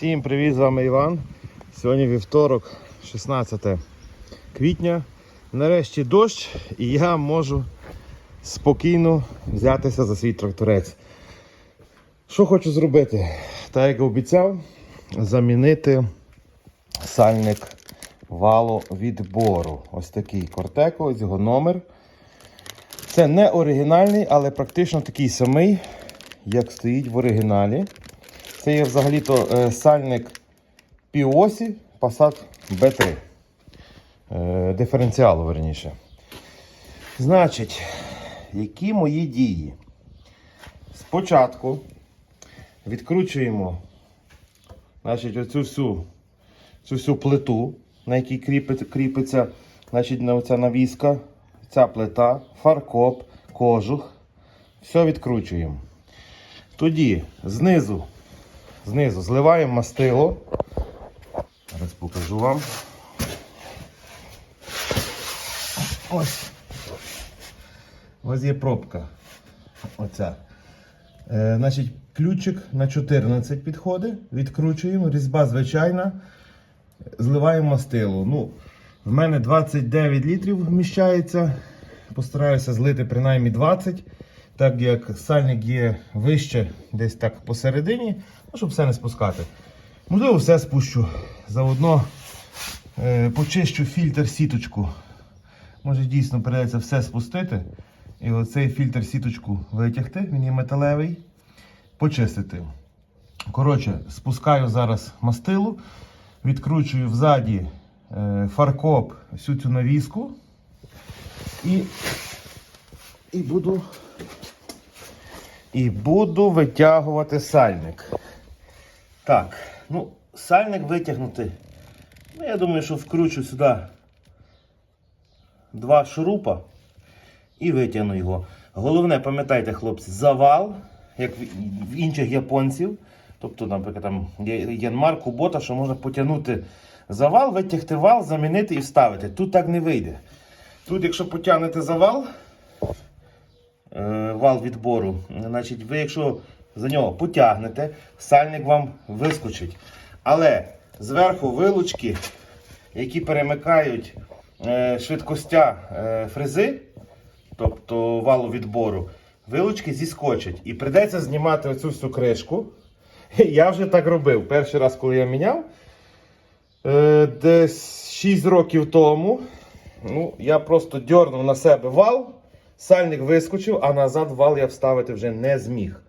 Всім привіт, з вами Іван. Сьогодні вівторок, 16 квітня. Нарешті дощ і я можу спокійно взятися за свій тракторець. Що хочу зробити? Так як обіцяв, замінити сальник валовідбору. Ось такий Кортеко, ось його номер. Це не оригінальний, але практично такий самий, як стоїть в оригіналі. Це є взагалі-то е, сальник півосі Passat B3. Е, диференціалу, верніше. Значить, які мої дії? Спочатку відкручуємо значить, оцю всю, цю всю плиту, на якій кріпить, кріпиться значить, оця навіска, ця плита, фаркоп, кожух. Все відкручуємо. Тоді знизу Знизу зливаємо мастило. Зараз покажу вам. Ось. Ось є пробка. Оця. Е, значить, ключик на 14 підходить. Відкручуємо. Різьба звичайна. Зливаємо мастило. Ну, в мене 29 літрів вміщається. Постараюся злити принаймні 20 так як сальник є вище, десь так посередині, ну, щоб все не спускати. Можливо, все спущу. Заодно е, почищу фільтр сіточку. Може дійсно придеться все спустити. І оцей фільтр сіточку витягти, він є металевий, почистити. Коротше, спускаю зараз мастилу, відкручую взаді е, фаркоп всю цю навіску і, і буду і буду витягувати сальник. Так, ну, сальник витягнути. Ну, я думаю, що вкручу сюди два шурупа і витягну його. Головне, пам'ятайте, хлопці, завал, як в інших японців. Тобто, наприклад, там Янмар, Кубота, що можна потягнути завал, витягти вал, замінити і вставити. Тут так не вийде. Тут, якщо потягнете завал, вал відбору. Значить, ви, якщо за нього потягнете, сальник вам вискочить. Але зверху вилучки, які перемикають е, швидкостя е, фрези, тобто валу відбору, вилучки зіскочать. І прийдеться знімати оцю всю кришку. Я вже так робив. Перший раз, коли я міняв, е, десь 6 років тому. Ну, я просто дьорнув на себе вал, сальник вискочив, а назад вал я вставити вже не зміг.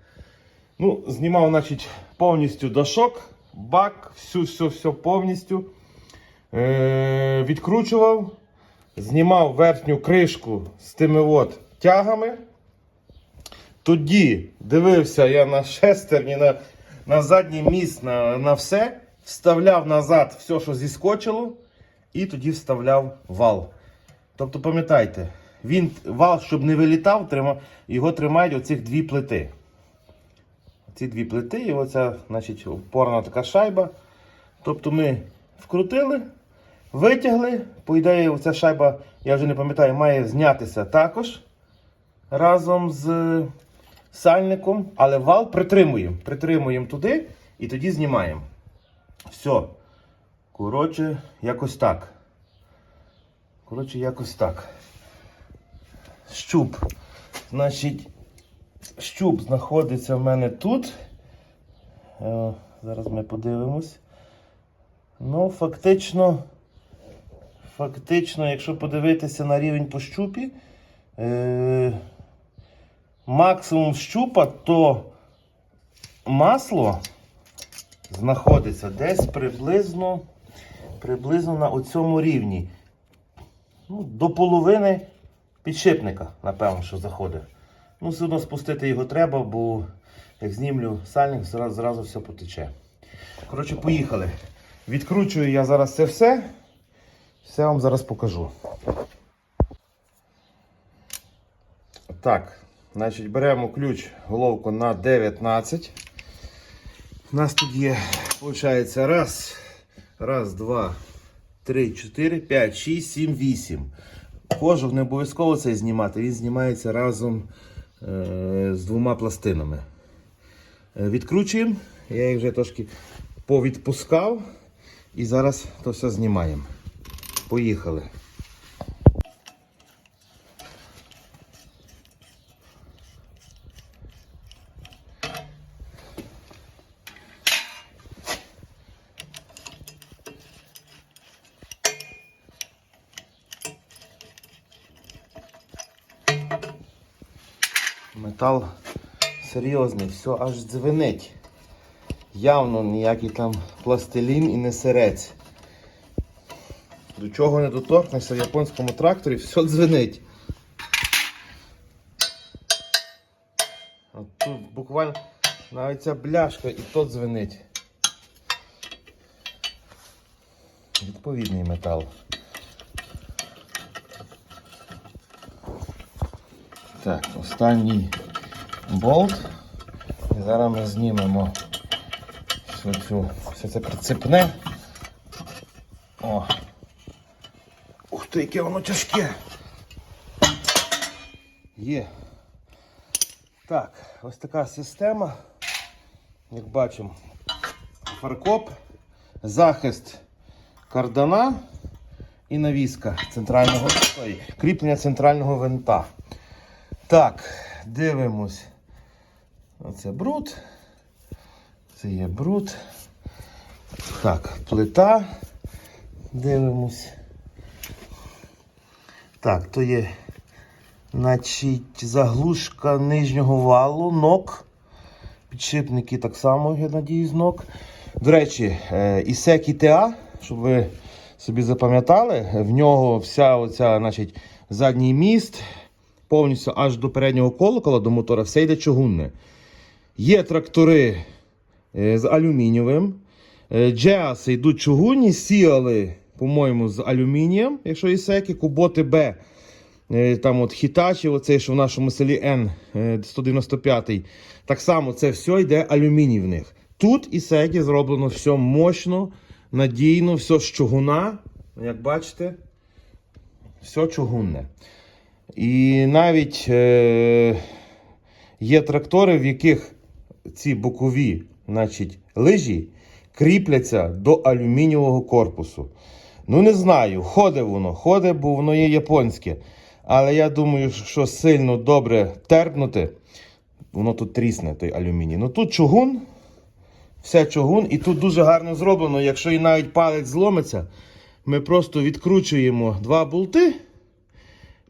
Ну, знімав, значить, повністю дошок, бак, всю, все, все повністю. Е- відкручував, знімав верхню кришку з тими от тягами. Тоді дивився я на шестерні, на, на задній міст, на, на все, вставляв назад все, що зіскочило, і тоді вставляв вал. Тобто, пам'ятайте, він вал, щоб не вилітав, його тримають оцих дві плити. Ці дві плити, і оця, значить, опорна така шайба. Тобто ми вкрутили, витягли. По ідеї, оця шайба, я вже не пам'ятаю, має знятися також разом з сальником, але вал притримуємо. Притримуємо туди і тоді знімаємо. Все. Коротше, якось так. Коротше, якось так. Щуп. Значить, щуп знаходиться в мене тут. Е, зараз ми подивимось. Ну, фактично, фактично, якщо подивитися на рівень по щупі, е, максимум щупа, то масло знаходиться десь приблизно, приблизно на оцьому рівні. Ну, до половини підшипника, напевно, що заходить. Ну, все одно спустити його треба, бо як знімлю сальник, зразу, зразу все потече. Коротше, поїхали. Відкручую я зараз це все. Все вам зараз покажу. Так, значить, беремо ключ, головку на 19. У нас тут є, виходить, раз, раз, два, три, чотири, п'ять, шість, сім, вісім. Кожух не обов'язково цей знімати, він знімається разом е, з двома пластинами. Е, відкручуємо. Я їх вже трошки повідпускав. І зараз то все знімаємо. Поїхали. Метал серйозний, все аж дзвенить. Явно ніякий там пластилін і не сирець. До чого не доторкнешся в японському тракторі, все дзвенить. А тут буквально навіть ця бляшка і то дзвенить. Відповідний метал. Так, останній болт. І зараз ми знімемо всю цю, все це прицепне. О! Ух ти, яке воно тяжке! Є. Так, ось така система. Як бачимо, фаркоп, захист кардана і навіска центрального кріплення центрального винта. Так, дивимось. Оце бруд. Це є бруд. Так, плита. Дивимось. Так, то є, значить, заглушка нижнього валу, нок. Підшипники так само, я надіюсь, нок. До речі, е, Ісекі ТА, щоб ви собі запам'ятали, в нього вся оця, значить, задній міст, повністю аж до переднього колокола, до мотора, все йде чугунне. Є трактори е, з алюмінієвим. Е, Джеаси йдуть чугунні, сіали, по-моєму, з алюмінієм, якщо ісеки, куботи Б. Е, Там от Хітачі, оцей, що в нашому селі Н е, 195. Так само це все йде алюміній в них. Тут ісеки зроблено все мощно, надійно, все з чугуна. Як бачите, все чугунне. І навіть е, є трактори, в яких ці бокові значить, лижі кріпляться до алюмінієвого корпусу. Ну, не знаю, ходить воно, ходить, бо воно є японське. Але я думаю, що сильно добре терпнути, воно тут трісне, той алюміній. Ну тут чугун, все чугун, і тут дуже гарно зроблено. Якщо і навіть палець зломиться, ми просто відкручуємо два болти.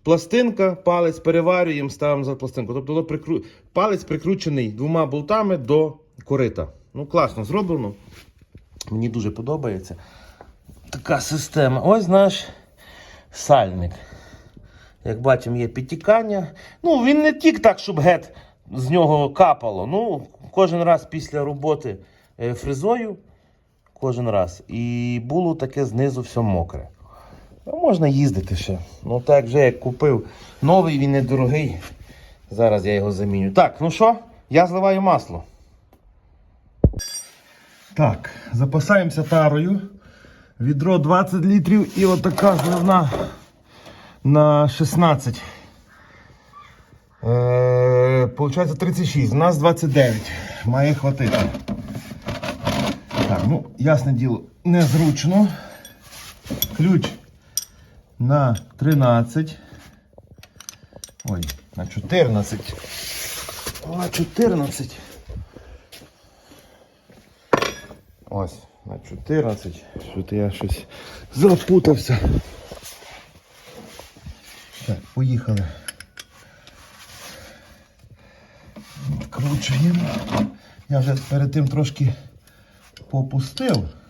Пластинка, палець переварюємо, ставимо за пластинку. Тобто прикру... палець прикручений двома болтами до корита. Ну, класно зроблено. Мені дуже подобається. Така система. Ось наш сальник. Як бачимо, є підтікання. Ну, він не тік так, щоб гет з нього капало. Ну, кожен раз після роботи е, фрезою. Кожен раз. І було таке знизу все мокре. Ну, можна їздити ще. Ну так вже як купив новий, він недорогий. Зараз я його заміню. Так, ну що, я зливаю масло. Так, запасаємося тарою. Відро 20 літрів і отака зливна на 16. Е, Получається 36. У нас 29. Має хватити. Так, ну, ясне діло, незручно. Ключ на 13. Ой, на 14. На 14. Ось, на 14. Що-то я щось запутався. Так, поїхали. Відкручуємо. Я вже перед тим трошки попустив.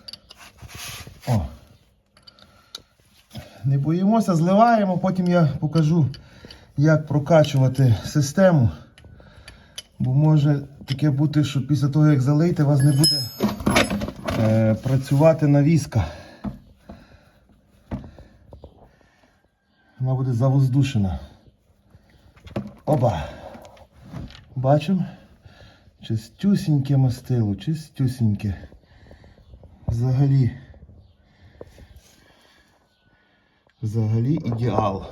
Не боїмося, зливаємо, потім я покажу, як прокачувати систему. Бо може таке бути, що після того, як залийте, у вас не буде е, працювати навіска. Вона буде завоздушена. Оба. Бачимо? Чистюсіньке мастило, чистюсіньке. Взагалі. Взагалі ідеал.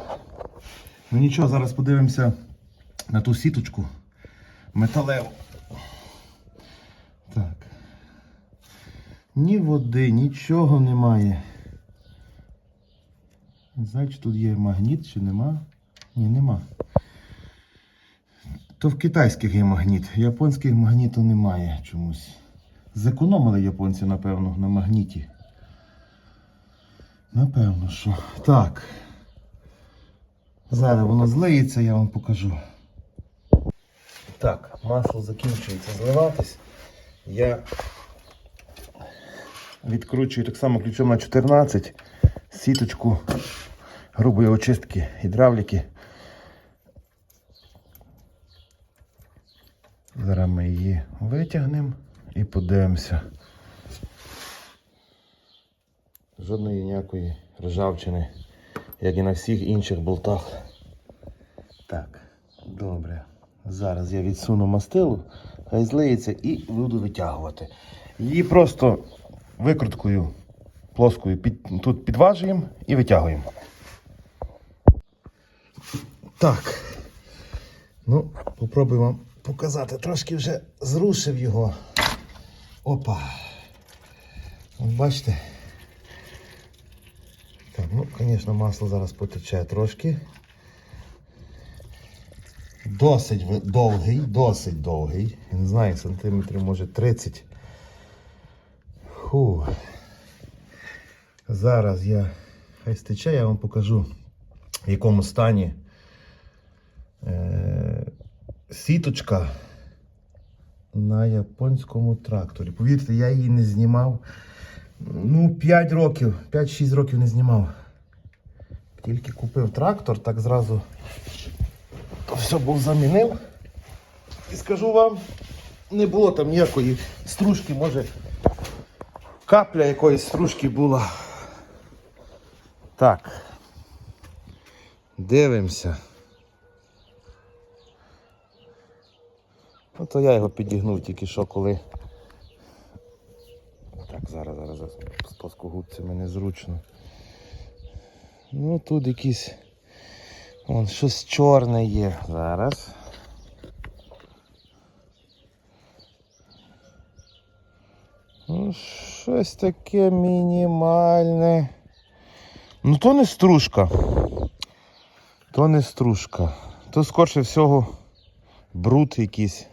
Ну нічого, зараз подивимося на ту сіточку металеву. Так. Ні води, нічого немає. Не знаю, чи тут є магніт, чи нема. Ні, нема. То в китайських є магніт, японських магніту немає чомусь. Зекономили японці, напевно, на магніті. Напевно, що. Так. Зараз воно злиється, я вам покажу. Так, масло закінчується зливатись. Я відкручую так само ключом на 14 сіточку грубої очистки гідравліки. Зараз ми її витягнемо і подивимося. Жодної ніякої ржавчини, як і на всіх інших болтах. Так, добре. Зараз я відсуну мастилу, хай злиється і буду витягувати. Її просто викруткою плоскою під, тут підважуємо і витягуємо. Так. Ну, попробую вам показати. Трошки вже зрушив його. Опа. Бачите. Ну, звісно, масло зараз потече трошки. Досить довгий, досить довгий. Я не знаю, сантиметрів може 30. Фу. Зараз я хай стече, я вам покажу, в якому стані е- сіточка на японському тракторі. Повірте, я її не знімав. Ну, 5 років, 5-6 років не знімав. Тільки купив трактор, так зразу то все був замінив. І скажу вам, не було там ніякої стружки, може капля якоїсь стружки була. Так. Дивимося. Ну, то я його підігнув тільки що коли. Зараз, зараз, зараз. З плоскогубцями незручно. Ну тут якісь. Вон щось чорне є. Зараз. Ну, щось таке мінімальне. Ну то не стружка. То не стружка. То скорше всього бруд якийсь.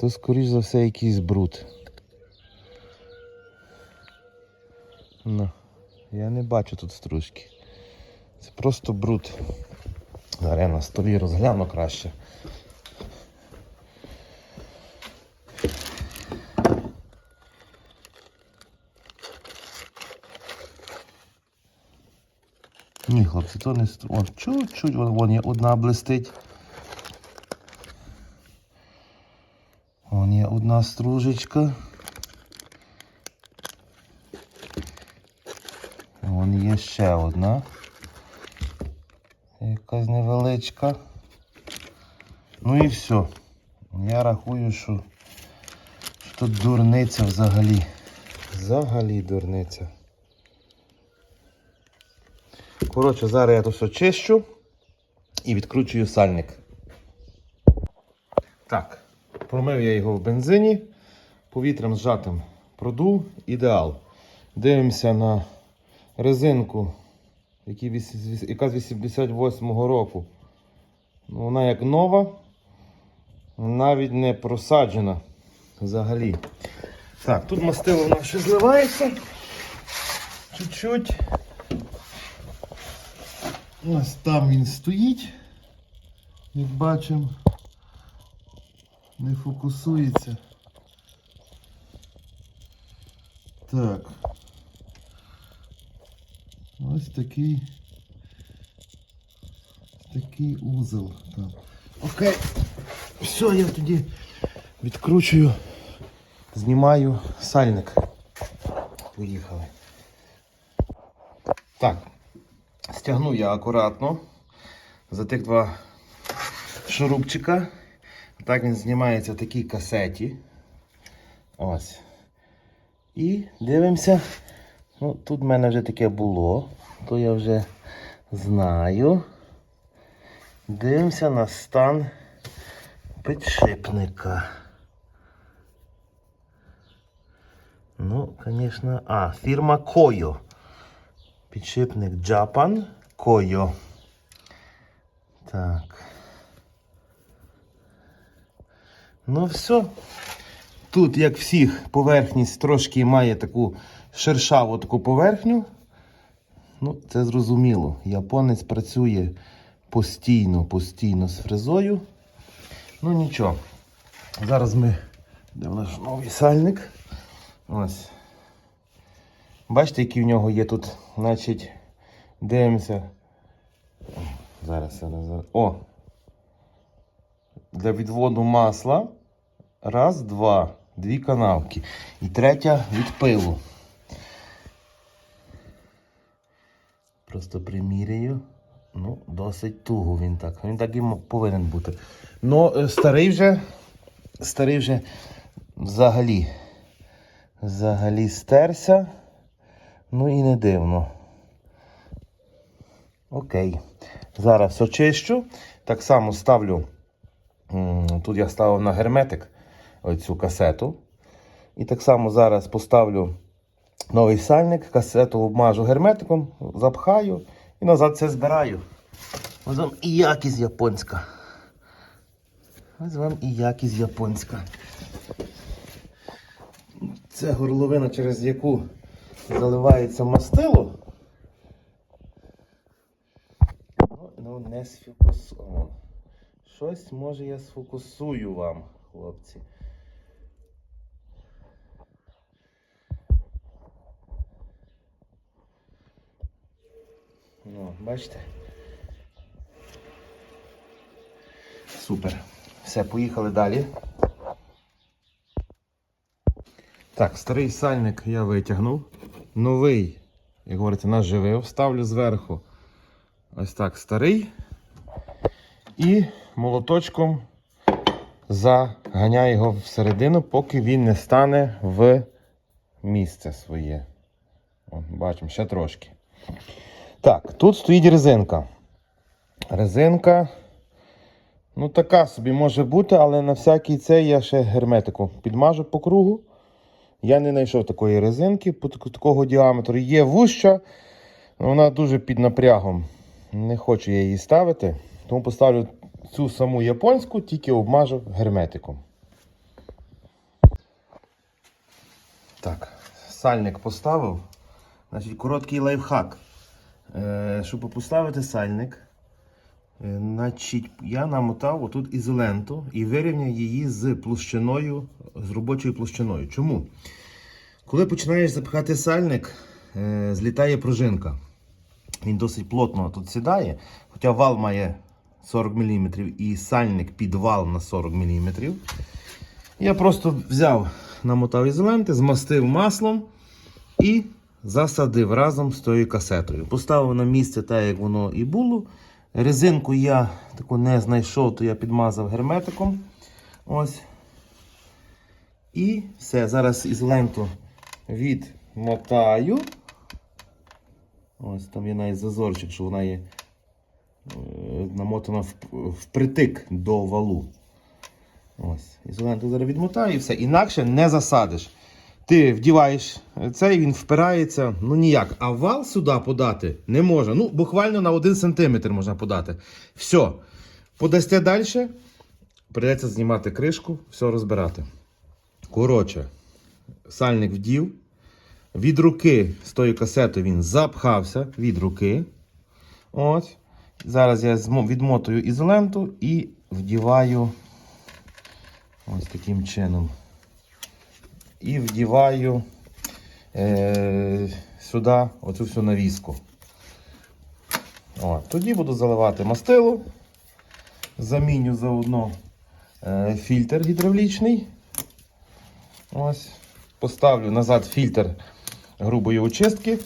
То скоріш за все якийсь бруд. Ну, я не бачу тут стружки. Це просто бруд. Зараз на столі розгляну краще. Ні, хлопці, то не стру. Чуть-чуть, вон, вон є одна блистить. Вон є одна стружечка. Вон є ще одна. Якась невеличка. Ну і все. Я рахую, що, що тут дурниця взагалі. Взагалі дурниця. Коротше, зараз я то все чищу і відкручую сальник. Так, промив я його в бензині, повітрям зжатим продув, ідеал. Дивимося на резинку, яка з 88-го року. Ну, Вона як нова, навіть не просаджена взагалі. Так, тут мастило в нас ще зливається. Чуть-чуть. Ось там він стоїть, як бачимо, не фокусується. Так. Ось такий. Такий узел там. Окей. Все, я тоді відкручую, знімаю сальник. Поїхали. Так. Стягну я акуратно за тих два шурупчика. Так він знімається в такій касеті. Ось. І дивимося. Ну, тут в мене вже таке було, то я вже знаю. Дивимося на стан підшипника. Ну, звісно. А, фірма Койо. Підшипник Japan Койо. Так. Ну, все. Тут, як всіх, поверхність трошки має таку шершаву таку поверхню. Ну, це зрозуміло. Японець працює постійно, постійно з фрезою. Ну нічого. Зараз ми. Де наш новий сальник? Ось. Бачите, який в нього є тут, значить, дивимося. Зараз, зараз, зараз. О! Для відводу масла. Раз, два. Дві канавки. І третя від пилу. Просто приміряю. Ну, досить туго він так. Він так і повинен бути. Ну, е, старий вже. Старий вже взагалі. Взагалі стерся. Ну і не дивно. Окей. Зараз очищу. Так само ставлю. Тут я ставив на герметик оцю касету. І так само зараз поставлю новий сальник, касету обмажу герметиком, запхаю і назад це збираю. Ось вам і якість японська. Ось вам і якість японська. Це горловина, через яку заливається мастило. Ну не сфокусовано. Щось може я сфокусую вам, хлопці. Ну, бачите? Супер. Все, поїхали далі. Так, старий сальник я витягнув. Новий, як говориться, наживив. Ставлю зверху ось так старий. І молоточком заганяю його всередину, поки він не стане в місце своє. О, бачимо, ще трошки. Так, тут стоїть резинка. Резинка. Ну, така собі може бути, але на всякий цей я ще герметику підмажу по кругу. Я не знайшов такої резинки по так- такого діаметру. Є вуща, вона дуже під напрягом. Не хочу я її ставити. Тому поставлю цю саму японську, тільки обмажу герметиком. Так, сальник поставив. Значить, короткий лайфхак. Е, щоб поставити сальник, е, значить, я намотав отут ізоленту і вирівняв її з площиною, з робочою площиною. Чому? Коли починаєш запихати сальник, е, злітає пружинка. Він досить плотно тут сідає, хоча вал має 40 мм і сальник під вал на 40 мм. Я просто взяв, намотав ізоленти, змастив маслом і засадив разом з тою касетою. Поставив на місце так, як воно і було. Резинку я таку не знайшов, то я підмазав герметиком. Ось. І все. Зараз ізоленту відмотаю. Ось там є навіть зазорчик, що вона є е, намотана впритик до валу. Ось. Ізоленту зараз відмотаю і все. Інакше не засадиш. Ти вдіваєш цей, він впирається, ну ніяк. А вал сюди подати не можна. Ну, буквально на 1 см можна подати. Все. Подасте далі, прийдеться знімати кришку, все розбирати. Коротше, сальник вдів. Від руки з тої касети він запхався від руки. Ось. Зараз я відмотую ізоленту і вдіваю ось таким чином. І вдіваю е, сюди оцю всю навіску. О, тоді буду заливати мастило. Заміню заодно е, фільтр гідравлічний. Ось. Поставлю назад фільтр грубої очистки,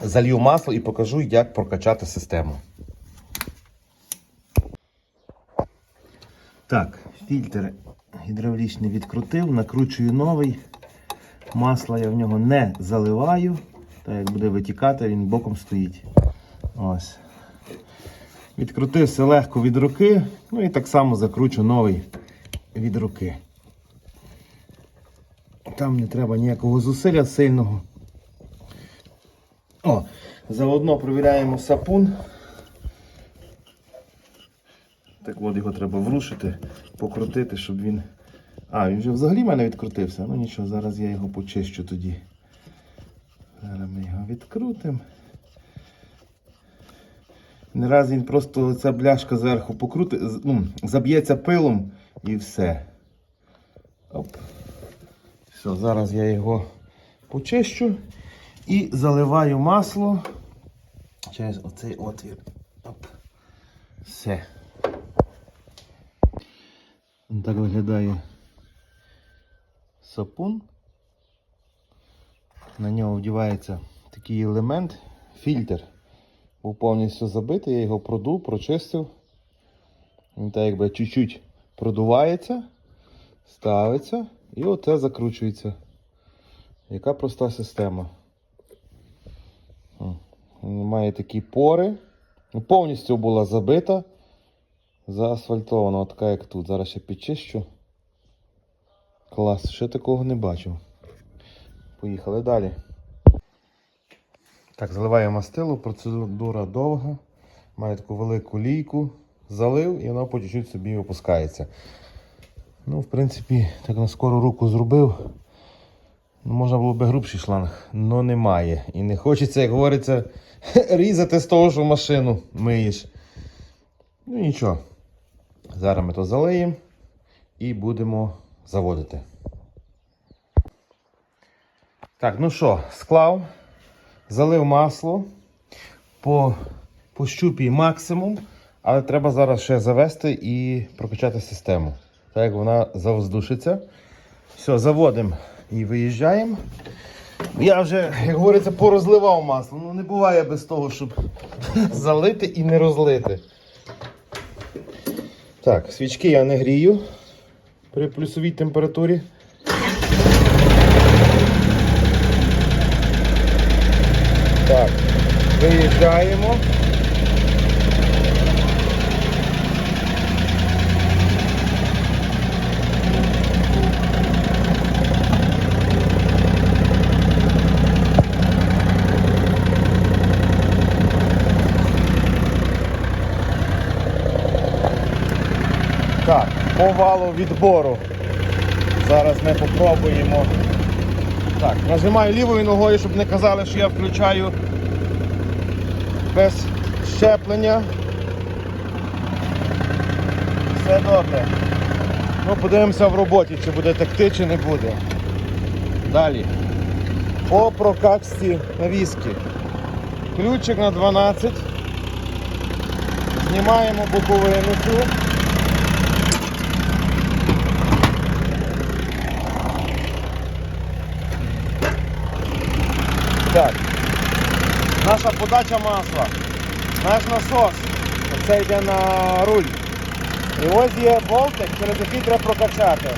залью масло і покажу, як прокачати систему. Так, фільтр гідравлічний відкрутив, накручую новий. Масла я в нього не заливаю. Так як буде витікати, він боком стоїть. Ось. Відкрутився легко від руки, ну і так само закручу новий від руки. Там не треба ніякого зусилля сильного. О, заодно провіряємо сапун. Так от його треба врушити, покрутити, щоб він. А, він вже взагалі в мене відкрутився. Ну нічого, зараз я його почищу тоді. Зараз ми його відкрутимо. Не раз він просто ця бляшка зверху покрутить, з- ну, заб'ється пилом і все. Оп. Все, зараз я його почищу і заливаю масло через оцей отвір. Оп. Все. Так виглядає сапун. На нього вдівається такий елемент, фільтр. Був повністю забитий, я його продув, прочистив. Він так якби чуть-чуть продувається, ставиться і оце закручується. Яка проста система. Має такі пори. Ну, Повністю була забита, заасфальтована, така як тут. Зараз ще підчищу. Клас, ще такого не бачив. Поїхали далі. Так, заливаю мастило, процедура довга. Має таку велику лійку, залив і воно по чуть-чуть собі опускається. Ну, в принципі, так на скору руку зробив. Ну, можна було би грубший шланг, але немає. І не хочеться, як говориться, різати з того, що машину миєш. Ну нічого. Зараз ми то залиємо і будемо заводити. Так, ну що, склав, залив масло по, по щупі максимум, але треба зараз ще завести і прокачати систему. Так як вона завоздушиться. Все, заводимо і виїжджаємо. Я вже, як говориться, порозливав масло. Ну не буває без того, щоб залити і не розлити. Так, свічки я не грію при плюсовій температурі. Так, виїжджаємо. Так, по валу відбору. Зараз ми попробуємо. Так, нажимаю лівою ногою, щоб не казали, що я включаю без щеплення. Все добре. Ну, подивимося в роботі, чи буде текти, чи не буде. Далі. По прокачці навіски. Ключик на 12. Знімаємо боковину цю. Так. Наша подача масла. Наш насос. Це йде на руль. І ось є болтик, через який треба прокачати.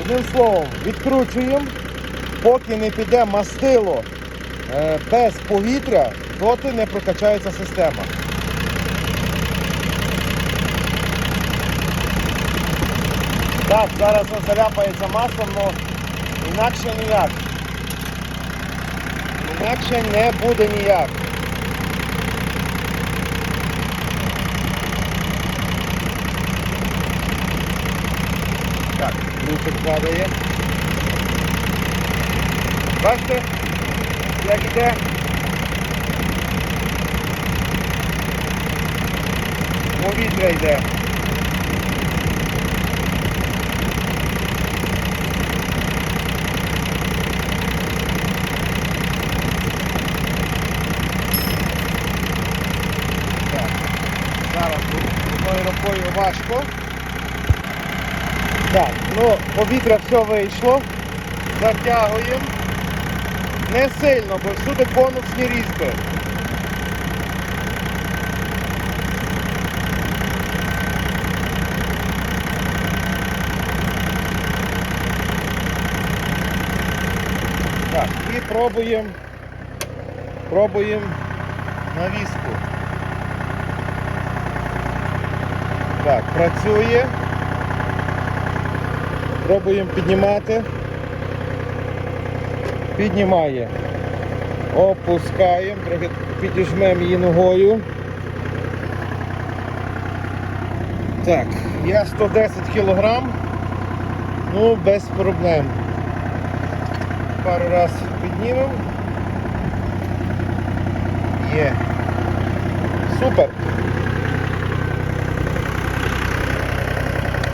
Одним словом, відкручуємо, поки не піде мастило е, без повітря, доти не прокачається система. Так, зараз воно заляпається маслом, але інакше ніяк. Інакше не буде ніяк. Так, ключик падає. Бачите, як іде? Повітря йде. Так, зараз одною рукою важко. Так, ну, повітря все вийшло. Затягуємо. Не сильно, бо всюди конусні різьби. Так, і пробуємо Пробуємо навіску. Так, працює. Пробуємо піднімати. Піднімає. Опускаємо, трохи підіжмемо її ногою. Так, я 110 кг. Ну, без проблем. Пару раз піднімемо. Є. Супер.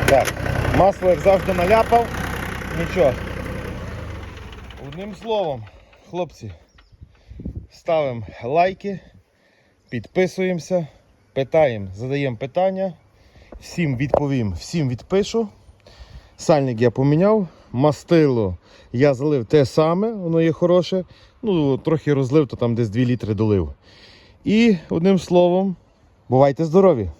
Так, масло як завжди наляпав. Нічого. Одним словом, хлопці, ставимо лайки, підписуємося, питаємо, задаємо питання. Всім відповім, всім відпишу. Сальник я поміняв, мастило я залив те саме, воно є хороше. Ну, трохи розлив, то там десь 2 літри долив. І одним словом, бувайте здорові!